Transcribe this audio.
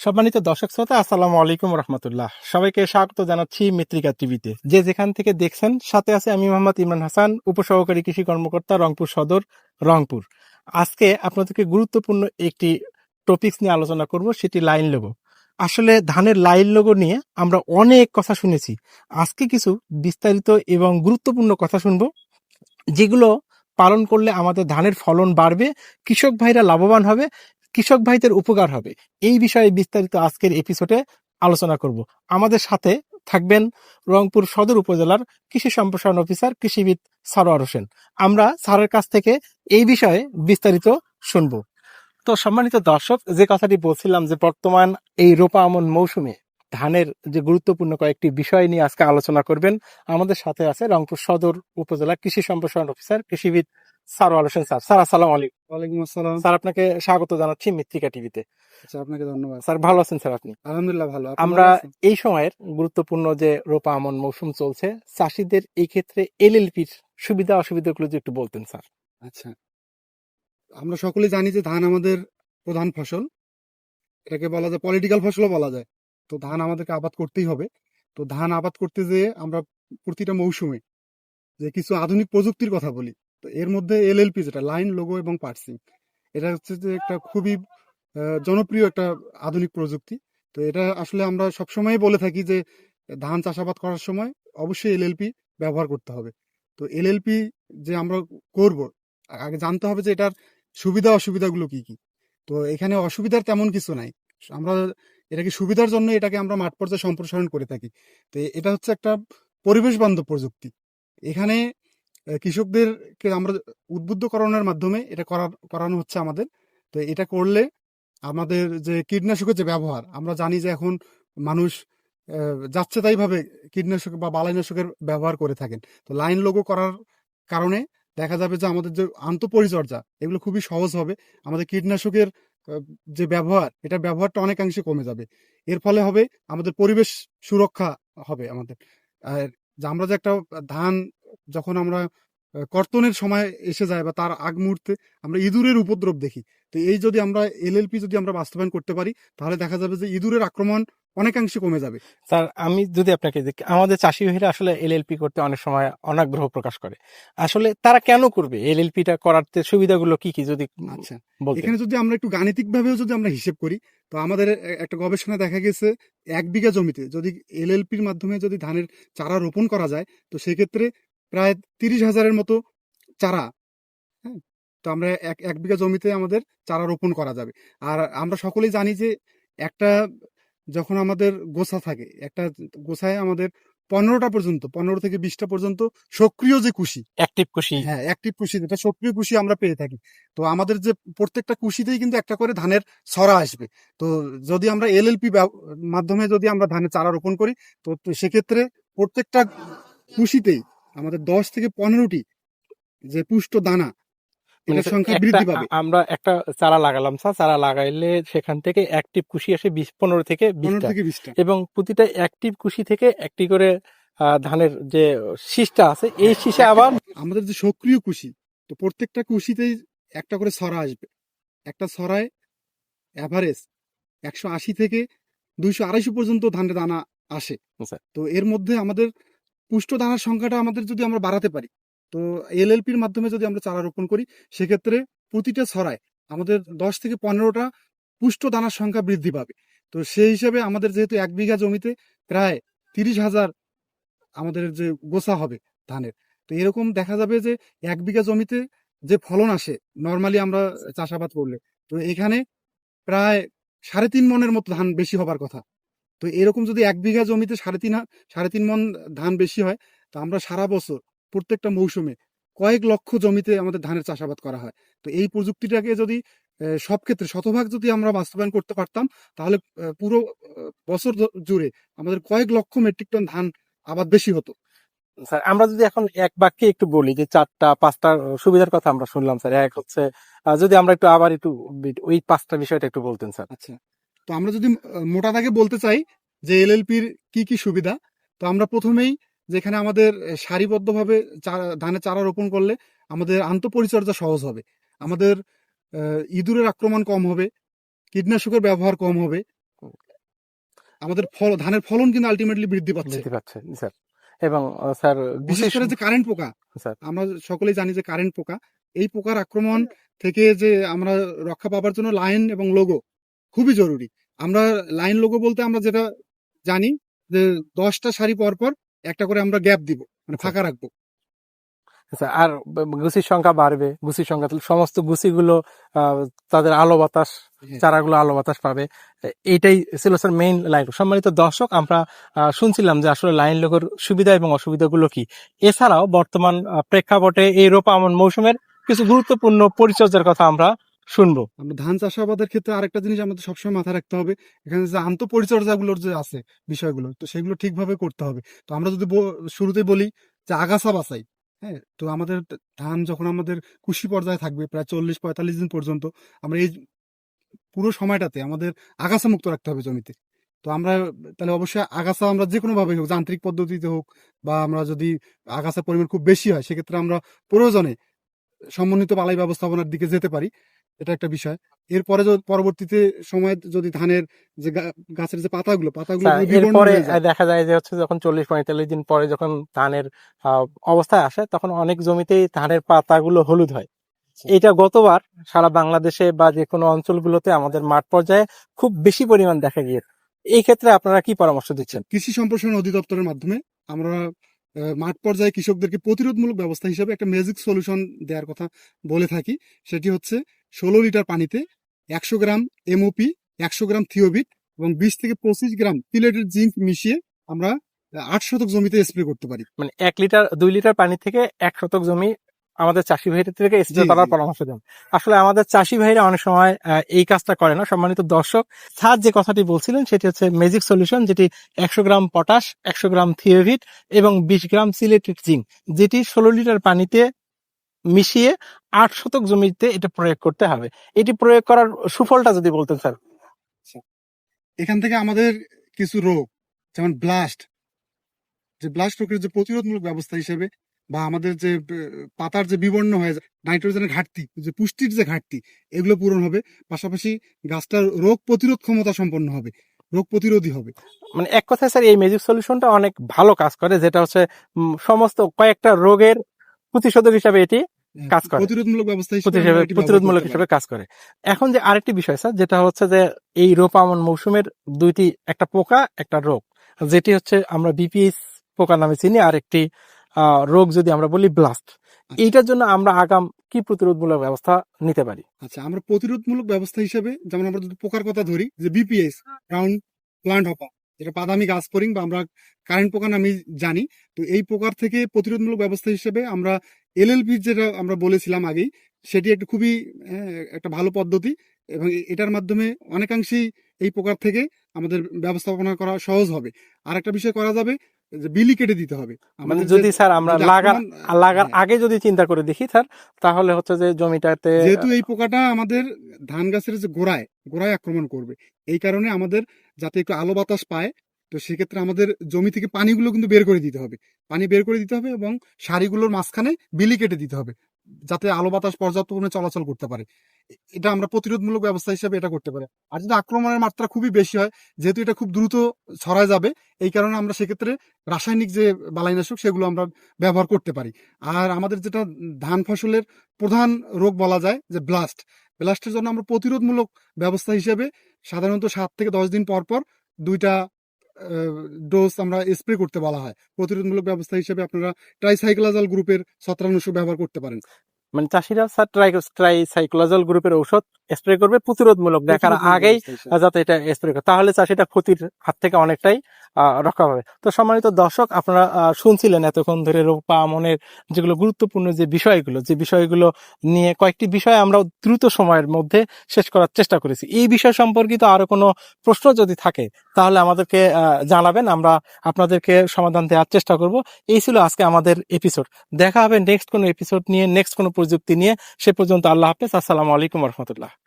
সম্মানিত দর্শক শ্রোতা, আসসালামু আলাইকুম রহমতুল্লাহ। সবাইকে স্বাগত জানাচ্ছি মিত্রিকা টিভিতে। যে যেখান থেকে দেখছেন, সাথে আছে আমি মোহাম্মদ ইমরান হাসান, উপসহকারী কৃষি কর্মকর্তা, রংপুর সদর, রংপুর। আজকে আপনাদেরকে গুরুত্বপূর্ণ একটি টপিকস নিয়ে আলোচনা করব, সেটি লাইন লোগো আসলে ধানের লাইন লোগো নিয়ে আমরা অনেক কথা শুনেছি। আজকে কিছু বিস্তারিত এবং গুরুত্বপূর্ণ কথা শুনব, যেগুলো পালন করলে আমাদের ধানের ফলন বাড়বে, কৃষক ভাইরা লাভবান হবে কৃষক ভাইদের উপকার হবে। এই বিষয়ে বিস্তারিত আজকের এপিসোডে আলোচনা করব। আমাদের সাথে থাকবেন রংপুর সদর উপজেলার কৃষি সম্প্রসারণ অফিসার কৃষিবিদ সারোয়ার হোসেন। আমরা স্যারের কাছ থেকে এই বিষয়ে বিস্তারিত শুনব। তো সম্মানিত দর্শক, যে কথাটি বলছিলাম যে বর্তমান এই রোপা আমন মৌসুমে ধানের যে গুরুত্বপূর্ণ কয়েকটি বিষয় নিয়ে আজকে আলোচনা করবেন, আমাদের সাথে আছে রংপুর সদর উপজেলা কৃষি সম্প্রসারণ অফিসার কৃষিবিদ সারোয়ার হোসেন স্যার। স্যার আসসালাম আলাইকুম। ওয়ালাইকুম আসসালাম। স্যার আপনাকে স্বাগত জানাচ্ছি মিত্রিকা টিভিতে। আচ্ছা আপনাকে ধন্যবাদ। স্যার ভালো আছেন স্যার আপনি? আলহামদুলিল্লাহ ভালো। আমরা এই সময়ের গুরুত্বপূর্ণ যে রোপা আমন মৌসুম চলছে চাষিদের এই ক্ষেত্রে এলএলপির সুবিধা অসুবিধাগুলো যদি একটু বলতেন স্যার। আচ্ছা। আমরা সকলে জানি যে ধান আমাদের প্রধান ফসল। এটাকে বলা যায় পলিটিক্যাল ফসলও বলা যায়। তো ধান আমাদেরকে আবাদ করতেই হবে। তো ধান আবাদ করতে যেয়ে আমরা প্রতিটা মৌসুমে যে কিছু আধুনিক প্রযুক্তির কথা বলি তো এর মধ্যে এলএলপি যেটা, লাইন, লোগো এবং পার্সিং, এটা হচ্ছে যে একটা খুবই জনপ্রিয় একটা আধুনিক প্রযুক্তি। তো এটা আসলে আমরা সবসময় বলে থাকি যে, ধান চাষাবাদ করার সময় অবশ্যই এলএলপি ব্যবহার করতে হবে। তো এলএলপি যে আমরা করব, আগে জানতে হবে যে এটার সুবিধা, অসুবিধাগুলো কি কি? তো এখানে অসুবিধার তেমন কিছু নাই। আমরা এটাকে সুবিধার জন্য এটাকে আমরা মাঠ পর্যায়ে সম্প্রসারণ করে থাকি। তো এটা হচ্ছে একটা পরিবেশ বান্ধব প্রযুক্তি। এখানে কৃষকদেরকে আমরা উদ্বুদ্ধ করানোর মাধ্যমে এটা করা করানো হচ্ছে আমাদের। তো এটা করলে আমাদের যে কীটনাশকের যে ব্যবহার, আমরা জানি যে এখন মানুষ যাচ্ছে তাইভাবে কীটনাশক বা বালাইনাশকের ব্যবহার করে থাকেন। তো লাইন লোগো করার কারণে দেখা যাবে যে আমাদের যে আন্তঃপরিচর্যা, এগুলো খুবই সহজ হবে। আমাদের কীটনাশকের যে ব্যবহার, এটা ব্যবহারটা অনেকাংশে কমে যাবে। এর ফলে হবে আমাদের পরিবেশ সুরক্ষা হবে আমাদের। আর আমরা যে একটা ধান যখন আমরা কর্তনের সময় এসে যায় বা তার আগ মুহূর্তে আমরা ইঁদুরের উপদ্রব দেখি। তো এই যদি আমরা এলএলপি যদি আমরা বাস্তবায়ন করতে পারি তাহলে দেখা যাবে যে ইঁদুরের আক্রমণ অনেকাংশে কমে যাবে। স্যার আমি যদি আপনাকে দেখি আমাদের চাষি ভাইরা আসলে এলএলপি করতে অনেক সময় অনাগ্রহ প্রকাশ করে। আসলে তারা কেন করবে? এলএলপিটা করার সুবিধাগুলো কি কি যদি আচ্ছা এখানে যদি আমরা একটু গাণিতিক ভাবেও যদি আমরা হিসেব করি তো আমাদের একটা গবেষণা দেখা গেছে এক বিঘা জমিতে যদি এলএলপির মাধ্যমে যদি ধানের চারা রোপণ করা যায় তো সেক্ষেত্রে প্রায় তিরিশ হাজারের মতো চারা। হ্যাঁ তো আমরা এক এক বিঘা জমিতে আমাদের চারা রোপণ করা যাবে। আর আমরা সকলেই জানি যে একটা যখন আমাদের গোছা থাকে একটা গোছায় আমাদের পনেরোটা পর্যন্ত পনেরো থেকে বিশটা পর্যন্ত সক্রিয় যে কুশি অ্যাক্টিভ খুশি হ্যাঁ অ্যাক্টিভ কুশি যেটা সক্রিয় কুশি আমরা পেয়ে থাকি। তো আমাদের যে প্রত্যেকটা কুশিতেই কিন্তু একটা করে ধানের ছড়া আসবে। তো যদি আমরা এলএলপি মাধ্যমে যদি আমরা ধানের চারা রোপণ করি তো তো সেক্ষেত্রে প্রত্যেকটা কুশিতেই আমাদের দশ থেকে পনেরোটি যে পুষ্ট দানা মানে সংখ্যা বৃদ্ধি পাবে। আমরা একটা চারা লাগালাম স্যার। চারা লাগাইলে সেখান থেকে অ্যাক্টিভ খুশি আসে বিশ পনেরো থেকে বিশটা। এবং প্রতিটা অ্যাক্টিভ খুশি থেকে একটি করে ধানের যে শীষটা আছে এই শীষে আবার আমাদের যে সক্রিয় কুশি তো প্রত্যেকটা কুশিতেই একটা করে ছড়া আসবে। একটা ছড়ায় অ্যাভারেজ একশো আশি থেকে দুইশো আড়াইশো পর্যন্ত ধানের দানা আসে। তো এর মধ্যে আমাদের পুষ্ট দানার সংখ্যাটা আমাদের যদি আমরা বাড়াতে পারি, তো এলএলপির মাধ্যমে যদি আমরা চারা রোপণ করি, সেক্ষেত্রে প্রতিটা ছড়ায় আমাদের দশ থেকে পনেরোটা পুষ্ট দানার সংখ্যা বৃদ্ধি পাবে। তো সেই হিসেবে আমাদের যেহেতু এক বিঘা জমিতে প্রায় তিরিশ হাজার আমাদের যে গোছা হবে ধানের, তো এরকম দেখা যাবে যে এক বিঘা জমিতে যে ফলন আসে, নর্মালি আমরা চাষাবাদ করলে, তো এখানে প্রায় সাড়ে তিন মনের মতো ধান বেশি হবার কথা। তো এরকম যদি এক বিঘা জমিতে সাড়ে তিন সাড়ে তিন মন ধান বেশি হয় তো আমরা সারা বছর প্রত্যেকটা মৌসুমে কয়েক লক্ষ জমিতে আমাদের ধানের চাষাবাদ করা হয়। তো এই প্রযুক্তিটাকে যদি সব ক্ষেত্রে শতভাগ যদি আমরা বাস্তবায়ন করতে পারতাম তাহলে পুরো বছর জুড়ে আমাদের কয়েক লক্ষ মেট্রিক টন ধান আবাদ বেশি হতো। স্যার আমরা যদি এখন এক বাক্যে একটু বলি যে চারটা পাঁচটা সুবিধার কথা আমরা শুনলাম স্যার। এক হচ্ছে যদি আমরা একটু আবার একটু ওই পাঁচটা বিষয়টা একটু বলতেন স্যার। আচ্ছা। তো আমরা যদি মোটা দাগে বলতে চাই যে এলএলপির কি কি সুবিধা তো আমরা প্রথমেই যেখানে আমাদের সারিবদ্ধভাবে চারা- ধানের চারা রোপণ করলে আমাদের আন্তঃপরিচর্যা সহজ হবে। আমাদের ইঁদুরের আক্রমণ কম হবে কীটনাশকের ব্যবহার কম হবে। আমাদের ফল ধানের ফলন কিন্তু আলটিমেটলি বৃদ্ধি পাচ্ছে। বৃদ্ধি পাচ্ছে স্যার। এবং স্যার বিশেষ করে যে কারেন্ট পোকা স্যার। আমরা সকলেই জানি যে কারেন্ট পোকা এই পোকার আক্রমণ থেকে যে আমরা রক্ষা পাবার জন্য লাইন এবং লোগো খুবই জরুরি। আমরা লাইন লোগো বলতে আমরা যেটা জানি যে দশটা সারি পর পর একটা করে আমরা গ্যাপ দিব মানে ফাঁকা রাখব। আচ্ছা, আর গুছির সংখ্যা বাড়বে গুছির সংখ্যা সমস্ত গুছিগুলো তাদের আলো বাতাস হ্যাঁ। চারাগুলো আলো বাতাস পাবে। এইটাই ছিল স্যার মেইন লাইন সম্মানিত দর্শক আমরা শুনছিলাম যে আসলে লাইন লোকের সুবিধা এবং অসুবিধাগুলো কি। এছাড়াও বর্তমান প্রেক্ষাপটে এই রোপা আমন মৌসুমের কিছু গুরুত্বপূর্ণ পরিচর্যার কথা আমরা শুনব। আমরা ধান চাষাবাদের ক্ষেত্রে আরেকটা জিনিস আমাদের সবসময় মাথায় রাখতে হবে, এখানে যে আন্ত পরিচর্যাগুলোর যে আছে বিষয়গুলো, তো সেগুলো ঠিকভাবে করতে হবে। তো আমরা যদি শুরুতে বলি যে আগাছা বাছাই হ্যাঁ তো আমাদের ধান যখন আমাদের কুশি পর্যায়ে থাকবে প্রায় চল্লিশ পঁয়তাল্লিশ দিন পর্যন্ত, আমরা এই পুরো সময়টাতে আমাদের আগাছা মুক্ত রাখতে হবে জমিতে। তো আমরা তাহলে অবশ্যই আগাছা আমরা যে কোনো ভাবে হোক, যান্ত্রিক পদ্ধতিতে হোক, বা আমরা যদি আগাছার পরিমাণ খুব বেশি হয়, সেক্ষেত্রে আমরা প্রয়োজনে সমন্বিত বালাই ব্যবস্থাপনার দিকে যেতে পারি। এটা একটা বিষয়। এরপরে যদি পরবর্তীতে সময় যদি ধানের যে গাছের যে পাতাগুলো পাতাগুলো বিবর্ণ এরপরে দেখা যায় যে হচ্ছে যখন চল্লিশ পঁয়তাল্লিশ দিন পরে যখন ধানের অবস্থায় আসে তখন অনেক জমিতেই ধানের পাতাগুলো হলুদ হয়। এটা গতবার সারা বাংলাদেশে বা যে কোনো অঞ্চলগুলোতে আমাদের মাঠ পর্যায়ে খুব বেশি পরিমাণ দেখা গিয়েছে এই ক্ষেত্রে আপনারা কি পরামর্শ দিচ্ছেন? কৃষি সম্প্রসারণ অধিদপ্তরের মাধ্যমে আমরা মাঠ পর্যায়ে কৃষকদেরকে প্রতিরোধমূলক ব্যবস্থা হিসেবে একটা ম্যাজিক সলিউশন দেওয়ার কথা বলে থাকি। সেটি হচ্ছে ষোলো লিটার পানিতে একশো গ্রাম এমওপি একশো গ্রাম থিওবিট এবং বিশ থেকে পঁচিশ গ্রাম পিলেটেড জিঙ্ক মিশিয়ে আমরা আট শতক জমিতে স্প্রে করতে পারি। মানে এক লিটার দুই লিটার পানি থেকে এক শতক জমি আমাদের চাষি ভাইদের থেকে স্প্রে করার পরামর্শ দেন। আসলে আমাদের চাষি ভাইরা অনেক সময় এই কাজটা করে না। সম্মানিত দর্শক স্যার যে কথাটি বলছিলেন সেটি হচ্ছে ম্যাজিক সলিউশন যেটি একশো গ্রাম পটাশ একশো গ্রাম থিওভিট এবং বিশ গ্রাম সিলেটেড জিঙ্ক যেটি ষোলো লিটার পানিতে মিশিয়ে আট শতক জমিতে এটা প্রয়োগ করতে হবে। এটি প্রয়োগ করার সুফলটা যদি বলতেন স্যার। এখান থেকে আমাদের কিছু রোগ যেমন ব্লাস্ট। যে ব্লাস্ট রোগের যে প্রতিরোধমূলক ব্যবস্থা হিসেবে বা আমাদের যে পাতার যে বিবর্ণ হয়ে যায় নাইট্রোজেনের ঘাটতি যে পুষ্টির যে ঘাটতি এগুলো পূরণ হবে। পাশাপাশি গাছটার রোগ প্রতিরোধ ক্ষমতা সম্পন্ন হবে রোগ প্রতিরোধী হবে। মানে এক কথায় স্যার এই ম্যাজিক সলিউশনটা অনেক ভালো কাজ করে যেটা হচ্ছে সমস্ত কয়েকটা রোগের প্রতিষেধক হিসাবে এটি কাজ করে। প্রতিরোধমূলক ব্যবস্থা হিসেবে প্রতিরোধমূলক হিসেবে কাজ করে। এখন যে আরেকটি বিষয় স্যার যেটা হচ্ছে যে এই রোপামন মৌসুমের দুইটি একটা পোকা একটা রোগ। যেটি হচ্ছে আমরা বিপিএস পোকা নামে চিনি আর একটি আহ, রোগ যদি আমরা বলি ব্লাস্ট। এইটার জন্য আমরা আগাম কি প্রতিরোধমূলক ব্যবস্থা নিতে পারি? আচ্ছা আমরা প্রতিরোধমূলক ব্যবস্থা হিসেবে যেমন আমরা যদি পোকার কথা ধরি যে বিপিএস রাউন্ড প্লান্ট হপার যেটা বাদামি গাছ পরিং বা আমরা কারেন্ট পোকা নামে জানি তো এই পোকার থেকে প্রতিরোধমূলক ব্যবস্থা হিসেবে আমরা এলএলপি যেটা আমরা বলেছিলাম আগেই সেটি একটা খুবই আহ, একটা ভালো পদ্ধতি এবং এটার মাধ্যমে অনেকাংশেই এই পোকার থেকে আমাদের ব্যবস্থাপনা করা সহজ হবে। আর একটা বিষয় করা যাবে যে বিলি কেটে দিতে হবে। মানে আমাদের যদি স্যার আমরা লাগার লাগার হ্যাঁ। আগে যদি চিন্তা করে দেখি স্যার তাহলে হচ্ছে যে জমিটাতে যেহেতু এই পোকাটা আমাদের ধান গাছের যে গোড়ায় গোড়ায় আক্রমণ করবে। এই কারণে আমাদের যাতে একটু আলো বাতাস পায় তো সেক্ষেত্রে আমাদের জমি থেকে পানিগুলো কিন্তু বের করে দিতে হবে। পানি বের করে দিতে হবে এবং সারিগুলোর মাঝখানে বিলি কেটে দিতে হবে যাতে আলো বাতাস পর্যাপ্ত পরিমাণে চলাচল করতে পারে। এটা আমরা প্রতিরোধমূলক ব্যবস্থা হিসেবে এটা করতে পারি। আর যদি আক্রমণের মাত্রা খুবই বেশি হয়, যেহেতু এটা খুব দ্রুত ছড়ায় যাবে, এই কারণে আমরা সেক্ষেত্রে রাসায়নিক যে বালাইনাশক সেগুলো আমরা ব্যবহার করতে পারি। আর আমাদের যেটা ধান ফসলের প্রধান রোগ বলা যায় যে ব্লাস্ট। ব্লাস্টের জন্য আমরা প্রতিরোধমূলক ব্যবস্থা হিসেবে সাধারণত সাত থেকে দশ দিন পর পর দুইটা ডোজ আমরা স্প্রে করতে বলা হয়। প্রতিরোধমূলক ব্যবস্থা হিসেবে আপনারা ট্রাইসাইক্লাজাল গ্রুপের ছত্রাকনাশক ব্যবহার করতে পারেন। মানে চাষিরা ট্রাই সাইক্লোজাল গ্রুপের ঔষধ স্প্রে করবে প্রতিরোধমূলক দেখার আগেই যাতে এটা স্প্রে করে। তাহলে চাষিটা ক্ষতির হাত থেকে অনেকটাই রক্ষা পাবে। তো সম্মানিত দর্শক আপনারা শুনছিলেন এতক্ষণ ধরে রোপা আমনের যেগুলো গুরুত্বপূর্ণ যে বিষয়গুলো যে বিষয়গুলো নিয়ে কয়েকটি বিষয় আমরা দ্রুত সময়ের মধ্যে শেষ করার চেষ্টা করেছি। এই বিষয় সম্পর্কিত আরও কোনো প্রশ্ন যদি থাকে তাহলে আমাদেরকে আহ, জানাবেন। আমরা আপনাদেরকে সমাধান দেওয়ার চেষ্টা করব। এই ছিল আজকে আমাদের এপিসোড দেখা হবে নেক্সট কোনো এপিসোড নিয়ে নেক্সট কোনো প্রযুক্তি নিয়ে সে পর্যন্ত আল্লাহ হাফেজ। আসসালামু আলাইকুম রহমতুল্লাহ।